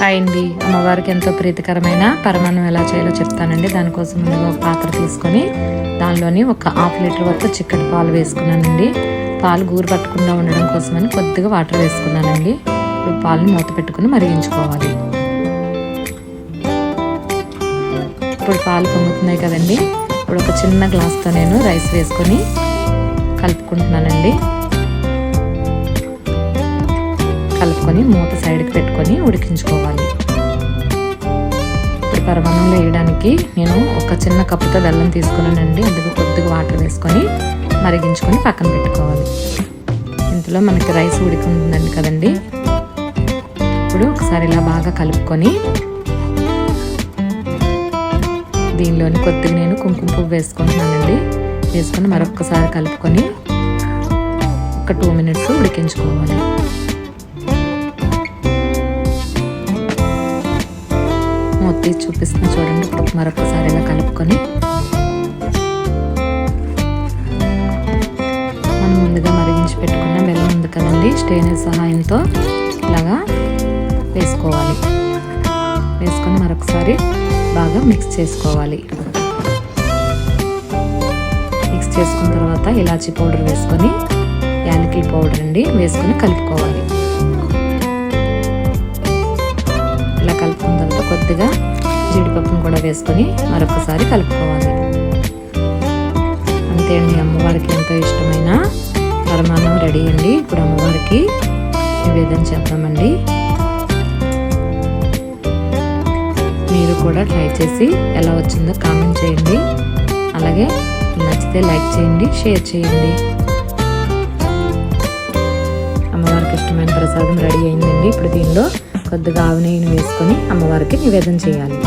Hi అండి అమ్మవారికి ఎంతో ప్రీతికరమైన పరమాన్నం ఎలా చేయాలో చెప్తానండి. దానికోసం ముందుగా ఒక పాత్ర తీసుకొని దానిలోని ఒక హాఫ్ లీటర్ వరకు చిక్కటి పాలు వేసుకున్నానండి. పాలు గూరు పట్టకుండా ఉండడం కోసమని కొద్దిగా వాటర్ వేసుకున్నానండి. ఇప్పుడు పాలను మూత పెట్టుకుని మరిగించుకోవాలి. ఇప్పుడు పాలు పొంగుతున్నాయి కదండి. ఇప్పుడు ఒక చిన్న గ్లాస్తో నేను రైస్ వేసుకొని కలుపుకుంటున్నానండి. కలుపుకొని మూత సైడ్కి పెట్టుకొని ఉడికించుకోవాలి. ఇప్పుడు పరమాన్నంలో వేయడానికి నేను ఒక చిన్న కప్పుతో బెల్లం తీసుకున్నానండి. అందుకు కొద్దిగా వాటర్ వేసుకొని మరిగించుకొని పక్కన పెట్టుకోవాలి. ఇందులో మనకి రైస్ ఉడికిందండి కదండి. ఇప్పుడు ఒకసారి ఇలా బాగా కలుపుకొని దీనిలోని కొద్దిగా నేను కుంకుమ పువ్వు వేసుకుంటున్నానండి. వేసుకొని మరొకసారి కలుపుకొని ఒక టూ మినిట్స్ ఉడికించుకోవాలి. మూత తీసి చూపిస్తున్నా చూడండి. ఇప్పుడు మరొకసారి ఇలా కలుపుకొని మనం ముందుగా మరిగించి పెట్టుకున్న బెల్లం ఉంది కదండి. స్టెయినర్ సహాయంతో ఇలాగా వేసుకోవాలి. వేసుకొని మరొకసారి బాగా మిక్స్ చేసుకోవాలి. మిక్స్ చేసుకున్న తర్వాత ఇలాచీ పౌడర్ వేసుకొని యాలకుల పౌడర్ అండి వేసుకొని కలుపుకోవాలి. వేసుకొని మరొకసారి కలుపుకోవాలి. అంతే అండి అమ్మవారికి ఎంతో ఇష్టమైన పరమాన్నం రెడీ అండి. ఇప్పుడు అమ్మవారికి నివేదన చేద్దామండి. మీరు కూడా ట్రై చేసి ఎలా వచ్చిందో కామెంట్ చేయండి. అలాగే నచ్చితే లైక్ చేయండి షేర్ చేయండి. అమ్మవారికి ఇష్టమైన ప్రసాదం రెడీ అయిందండి. ఇప్పుడు దీనిలో కొద్దిగా ఆవు నెయ్యిని వేసుకొని అమ్మవారికి నివేదన చేయాలి.